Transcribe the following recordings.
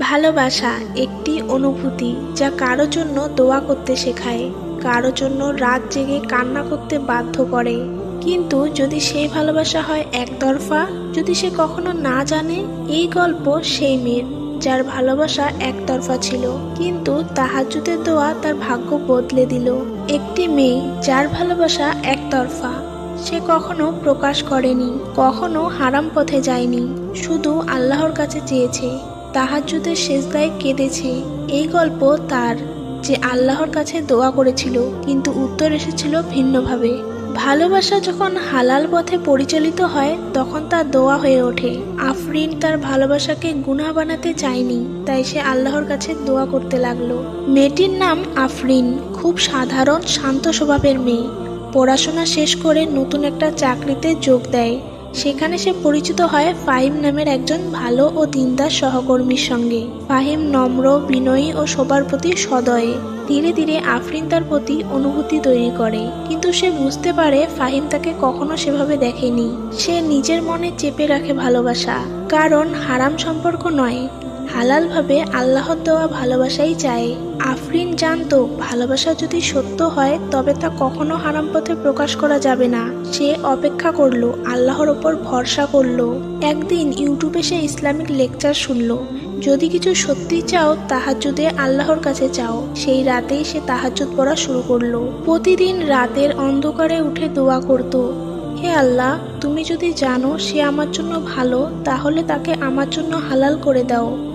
ভালোবাসা একটি অনুভূতি যা কারও জন্য দোয়া করতে শেখায়। কারও জন্য রাত জেগে কান্না করতে বাধ্য করে। কিন্তু যদি সেই ভালোবাসা হয় একতরফা, যদি সে কখনো না জানে, এই গল্প সেই মেয়ের, যার ভালোবাসা একতরফা ছিল। কিন্তু তাহাজুদের দোয়া তার ভাগ্য বদলে দিল। একটি মেয়ে যার ভালোবাসা একতরফা, সে কখনো প্রকাশ করেনি, কখনো হারাম পথে যায়নি। শুধু আল্লাহর কাছে চেয়েছে। তাহাজ্জুদের শেষদায় কেঁদেছে। এই গল্প তার, যে আল্লাহর কাছে দোয়া করেছিল, কিন্তু উত্তর এসেছিল ভিন্নভাবে। ভালোবাসা যখন হালাল পথে পরিচালিত হয়, তখন তার দোয়া হয়ে ওঠে। আফরিন তার ভালোবাসাকে গুনাহ বানাতে চায়নি, তাই সে আল্লাহর কাছে দোয়া করতে লাগল। মেয়েটির নাম আফরিন, খুব সাধারণ, শান্ত স্বভাবের মেয়ে। পড়াশোনা শেষ করে নতুন একটা চাকরিতে যোগ দেয়। সেখানে সে পরিচিত হয় ফাহিম নামের একজন ভালো ও দিনদার সহকর্মীর সঙ্গে। ফাহিম নম্র, বিনয়ী ও সবার প্রতি সদয়ে। ধীরে ধীরে আফরিন তার প্রতি অনুভূতি তৈরি করে। কিন্তু সে বুঝতে পারে ফাহিম তাকে কখনো সেভাবে দেখেনি। সে নিজের মনে চেপে রাখে ভালোবাসা। কারণ হারাম সম্পর্ক নয়। হালালভাবে আল্লাহর দেওয়া ভালোবাসাই চায়। আফরিন জানতো, ভালোবাসা যদি সত্য হয়, তবে তা কখনো হারাম পথে প্রকাশ করা যাবে না। সে অপেক্ষা করল, আল্লাহর ওপর ভরসা করল। একদিন ইউটিউবে সে ইসলামিক লেকচার শুনল। যদি কিছু সত্যি চাও তাহাজুদে আল্লাহর কাছে চাও। সেই রাতেই সে তাহাজুদ পড়া শুরু করল। প্রতিদিন রাতের অন্ধকারে উঠে দোয়া করতো, হে আল্লাহ, তুমি যদি জানো সে আমার জন্য ভালো, তাহলে তাকে আমার জন্য হালাল করে দাও।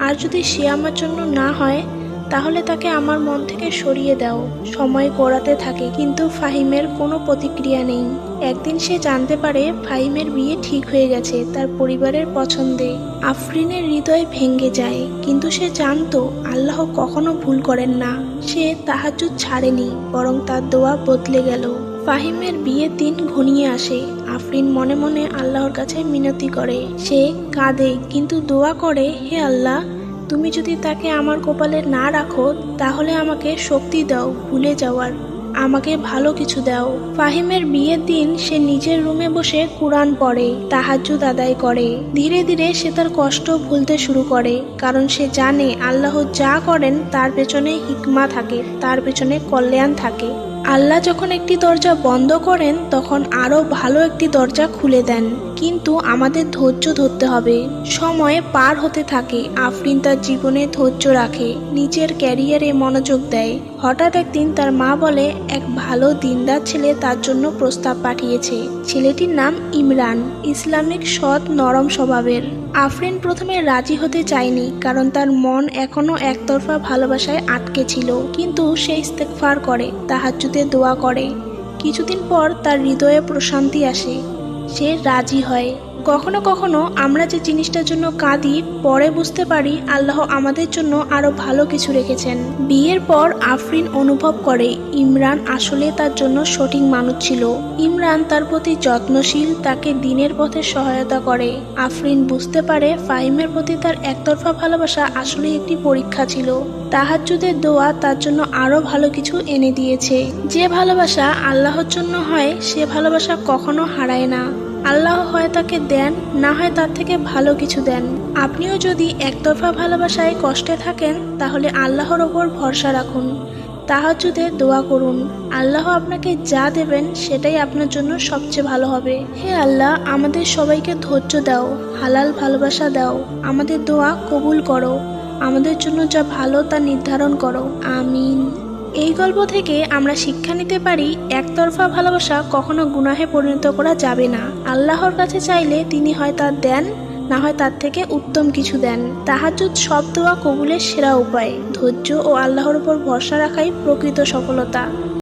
আর যদি সে আমার জন্য না হয়, তাহলে তাকে আমার মন থেকে সরিয়ে দাও। সময় গড়াতে থাকে, কিন্তু ফাহিমের কোনো প্রতিক্রিয়া নেই। একদিন সে জানতে পারে ফাহিমের বিয়ে ঠিক হয়ে গেছে তার পরিবারের পছন্দে। আফরিনের হৃদয় ভেঙে যায়, কিন্তু সে জানতো আল্লাহ কখনো ভুল করেন না। সে তাহাজুদ ছাড়েনি, বরং তার দোয়া বদলে গেল। ফাহিমের বিয়ের দিন ঘনিয়ে আসে। আফরিন মনে মনে আল্লাহর কাছে মিনতি করে। সে কাঁদে, কিন্তু দোয়া করে, হে আল্লাহ, তুমি যদি তাকে আমার কপালে না রাখো, তাহলে আমাকে শক্তি দাও, ভুলে যাওয়ার আমাকে ভালো কিছু দাও। ফাহিমের বিয়ের দিন সে নিজের রুমে বসে কোরআন পড়ে, তাহাজ্জুদ আদায় করে। ধীরে ধীরে সে তার কষ্ট ভুলতে শুরু করে, কারণ সে জানে আল্লাহ যা করেন, তার পেছনে হিকমা থাকে, তার পেছনে কল্যাণ থাকে। আল্লাহ যখন একটি দরজা বন্ধ করেন, তখন আরও ভালো একটি দরজা খুলে দেন। কিন্তু আমাদের ধৈর্য ধরতে হবে। সময় পার হতে থাকে। আফরিন তার জীবনে ধৈর্য রাখে। নিজের ক্যারিয়ারে মনোযোগ দেয়। হঠাৎ একদিন তার মা বলে, এক ভালো দিনদার ছেলে তার জন্য প্রস্তাব পাঠিয়েছে। ছেলেটির নাম ইমরান। ইসলামিক সৎ নরম স্বভাবের। আফরিন প্রথমে রাজি হতে চায়নি, কারণ তার মন এখনও একতরফা ভালোবাসায় আটকে ছিল। কিন্তু সে ইস্তেকফার করে তাহাজুতে দোয়া করে। কিছুদিন পর তার হৃদয়ে প্রশান্তি আসে। সে রাজি হয়। কখনো কখনো আমরা যে জিনিসটার জন্য কাঁদি, পরে বুঝতে পারি আল্লাহ আমাদের জন্য আরও ভালো কিছু রেখেছেন। বিয়ের পর আফরিন অনুভব করে ইমরান আসলে তার জন্য সঠিক মানুষ ছিল। ইমরান তার প্রতি যত্নশীল, তাকে দিনের পথে সহায়তা করে। আফরিন বুঝতে পারে ফাহিমের প্রতি তার একতরফা ভালোবাসা আসলে একটি পরীক্ষা ছিল। তাহাজ্জুদের দোয়া তার জন্য আরও ভালো কিছু এনে দিয়েছে। যে ভালোবাসা আল্লাহর জন্য হয়, সে ভালোবাসা কখনো হারায় না। আল্লাহ হয় তাকে দেন, না হয় তার থেকে ভালো কিছু দেন। আপনিও যদি একতরফা ভালোবাসায় কষ্টে থাকেন, তাহলে আল্লাহর ওপর ভরসা রাখুন। তাহাজুদে দোয়া করুন। আল্লাহ আপনাকে যা দেবেন, সেটাই আপনার জন্য সবচেয়ে ভালো হবে। হে আল্লাহ, আমাদের সবাইকে ধৈর্য দাও, হালাল ভালোবাসা দাও। আমাদের দোয়া কবুল করো। আমাদের জন্য যা ভালো, তা নির্ধারণ করো। আমিন। এই গল্প থেকে আমরা শিক্ষা নিতে পারি, একতরফা ভালোবাসা কখনো গুনাহে পরিণত করা যাবে না। আল্লাহর কাছে চাইলে তিনি হয় তার দেন, না হয় তার থেকে উত্তম কিছু দেন। তাহাজুদ সব দোয়া কবুলের সেরা উপায়। ধৈর্য ও আল্লাহর উপর ভরসা রাখাই প্রকৃত সফলতা।